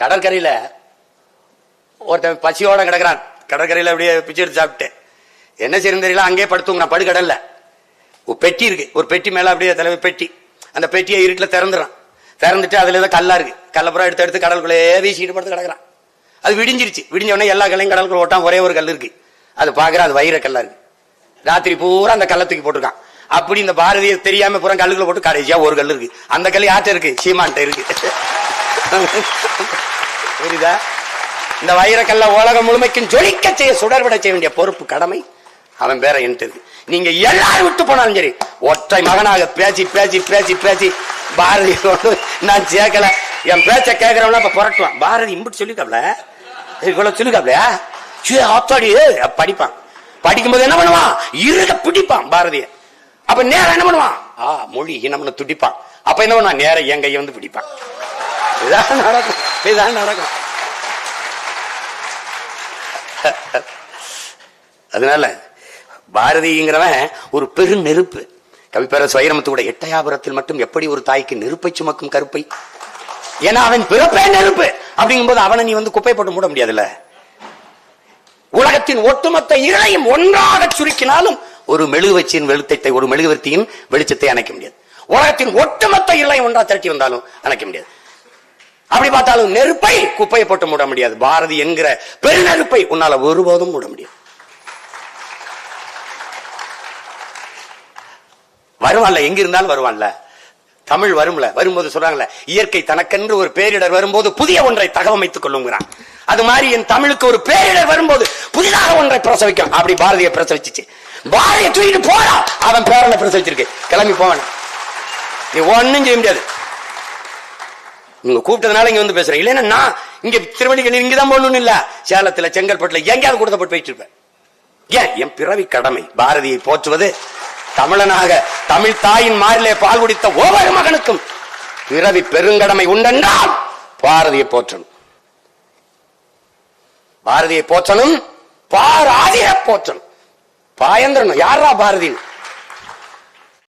கடற்கரையில் ஒருத்தன் பசியோட கிடக்குறான். கடற்கரையில் அப்படியே பிச்சை எடுத்து சாப்பிட்டு என்ன செய்யணும் தெரியல அங்கேயே படுத்துங்க படுக்கடல்ல. ஒரு பெட்டி இருக்கு ஒரு பெட்டி மேலே அப்படியே தலைவர் பெட்டி. அந்த பெட்டியை இருட்டில் திறந்துறான் திறந்துட்டு அதில் ஏதோ கல்லா இருக்கு. கல்லப்புறம் எடுத்து எடுத்து கடலுக்குள்ளே வீசிட்டு படுத்து கிடக்குறான். அது விடிஞ்சிருச்சு. விடிஞ்ச உடனே எல்லா கல்லையும் கடலுக்குள்ள ஓட்டான் ஒரே ஒரு கல் இருக்கு. அது பார்க்குற அது வைர கல்லா இருக்கு. ராத்திரி பூரா அந்த கல்லை தூக்கி போட்டிருக்கான். அப்படி இந்த பாரதியை தெரியாம பூரா கல்லுக்குள்ள போட்டு கடைசியா ஒரு கல் இருக்கு. அந்த கல் யார்கிட்ட இருக்கு? சீமான்ட்ட இருக்கு. புரியுதா? இந்த வைரக்கல்ல உலகம் முழுமைக்கும் ஜொலிக்க செய்ய சுடர்விட செய்ய வேண்டிய பொறுப்பு கடமை. அவன் பேர என்கிட்ட நீங்க எல்லாரும் விட்டு போனாலும் சரி ஒற்றை மகனாக பேசி பேசி பேசி பேசி பாரதி நான் சேர்க்கல. என் பேச்ச கேட்கறவன இப்ப புரட்டுவான். பாரதி இம்பிட்டு சொல்லிக்காப்ல இவ்வளவு சொல்லிக்காப்லையா சே ஆத்தாடி படிப்பான். படிக்கும்போது என்ன பண்ணுவான்? இருக பிடிப்பான் பாரதிய. அப்ப நேரம் என்ன பண்ணுவான்? ஆ மொழி இனம்னு துடிப்பான். அப்ப என்ன பண்ணுவான்? நேரம் என் கையை வந்து பிடிப்பான். இதான் நடக்கும். இதான் நடக்கும். அதனால பாரதிங்கிறவன் ஒரு பெரு நெருப்பு. கவிப்பேர சுயரமத்தோட எட்டயாபுரத்தில் மட்டும் எப்படி ஒரு தாய்க்கு நெருப்பை சுமக்கும் கருப்பை? ஏன்னா அவன் பிறப்பே நெருப்பு. அப்படிங்கும்போது அவனை நீ வந்து குப்பை போட்டு மூட முடியாதுல்ல? உலகத்தின் ஒட்டுமொத்த இருளையும் ஒன்றாக சுருக்கினாலும் ஒரு மெழுகுவச்சியின் வெளுத்தத்தை ஒரு மெழுகுவர்த்தியின் வெளிச்சத்தை அணைக்க முடியாது. உலகத்தின் ஒட்டுமொத்த இருளையும் ஒன்றா திரட்டி வந்தாலும் அணைக்க முடியாது. அப்படி பார்த்தாலும் நெருப்பை குப்பையை போட்டு மூட முடியாது. பாரதி என்கிற பெருநெருப்பை உன்னால ஒருபோதும் மூட முடியாது. வருவான்ல எங்க இருந்தாலும் வருவான்ல. தமிழ் வரும்ல வரும்போது சொல்றாங்கல்ல இயற்கை தனக்கென்று ஒரு பேரிடர் வரும்போது புதிய ஒன்றை தகவமைத்துக் கொள்ளுங்கிறான். அது மாதிரி என் தமிழுக்கு ஒரு பேரிடர் வரும்போது புதிதாக ஒன்றை பிரசவிக்கும். அப்படி பாரதியை பிரசவிச்சிச்சு. பாரதியை தூக்கிட்டு போறான் அவன் பேரனை பிரசவிச்சிருக்கு. கிளம்பி போவான். நீ ஒன்னும் செய்ய முடியாது. நீங்க கூப்பிட்டதுனால இங்க வந்து பேசுறேன். இல்லைன்னா நான் இங்க திருவள்ளிக்கணி இங்க தான் போகணும்னு இல்ல. சேலத்துல செங்கல்பட்டுல எங்கேயாவது கொடுத்தப்பட்டு போயிட்டு இருப்பேன். ஏன்? என் பிறவி கடமை. பாரதியை போற்றுவது தமிழனாக தமிழ் தாயின் மாறிலே பால் குடித்த ஒவ்வொரு மகனுக்கும் பிறவி பெருங்கடமை உண்டென்றால் பாரதியை போற்றணும். பாரதியை போற்றணும். பாராதிய போற்றணும். பாயந்திரனும் யாரா பாரதி